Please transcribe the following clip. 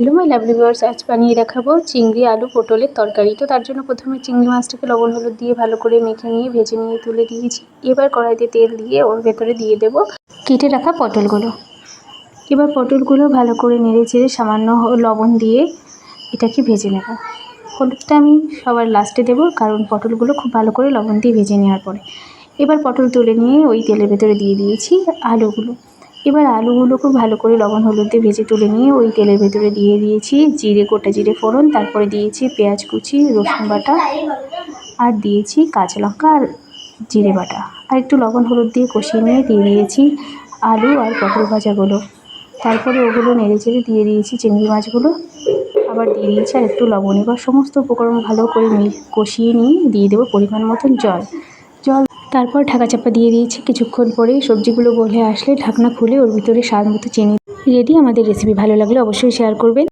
Hello my lovely viewers আজ বানিয়ে দেখাবো। চিংড়ি, আলু, পটলের তরকারি। তো তার জন্য প্রথমে চিংড়ি মাছটাকে লবণ হলুদ দিয়ে ভালো করে মেখে নিয়ে, ভেজে নিয়ে তুলে দিয়েছি। এবার কড়াইতে তেল দিয়ে ওর ভেতরে দিয়ে দেব কেটে রাখা পটলগুলো। এবার পটলগুলো ভালো করে নেড়ে চেড়ে সামান্য লবণ দিয়ে এটাকে ভেজে নেব। হলুদটা আমি সবার লাস্টে দেবো, কারণ পটলগুলো খুব ভালো করে লবণ দিয়ে ভেজে নেওয়ার পরে। এবার পটল তুলে নিয়ে ওই তেলের ভেতরে দিয়ে দিয়েছি আলুগুলো। এবার আলুগুলো খুব ভালো করে লবণ, হলুদ দিয়ে ভেজে তুলে নিয়ে ওই তেলের ভেতরে দিয়ে দিয়েছি জিরে, গোটা জিরে ফোড়ন, তারপরে দিয়েছি পেঁয়াজ কুচি, রসুন বাটা আর দিয়েছি কাঁচা লঙ্কা আর জিরে বাটা। আর একটু লবণ, হলুদ দিয়ে কষিয়ে নিয়ে দিয়ে দিয়েছি আলু আর পটল ভাজাগুলো। তারপরে ওগুলো নেড়ে চেড়ে দিয়ে দিয়েছি চিংড়ি মাছগুলো। আবার দিয়ে দিয়েছি আর একটু লবণ। এবার সমস্ত উপকরণ ভালো করে কষিয়ে নিয়ে দিয়ে দেবো পরিমাণ মতন জল। জল তারপর ঢাকা চাপা দিয়ে দিয়েছি। কিছুক্ষণ পরে সবজিগুলো গলে আসলে ঢাকনা খুলে ওর ভিতরে স্বাদ মতো চিনি। রেডি? আমাদের রেসিপি ভালো লাগলে অবশ্যই শেয়ার করবেন।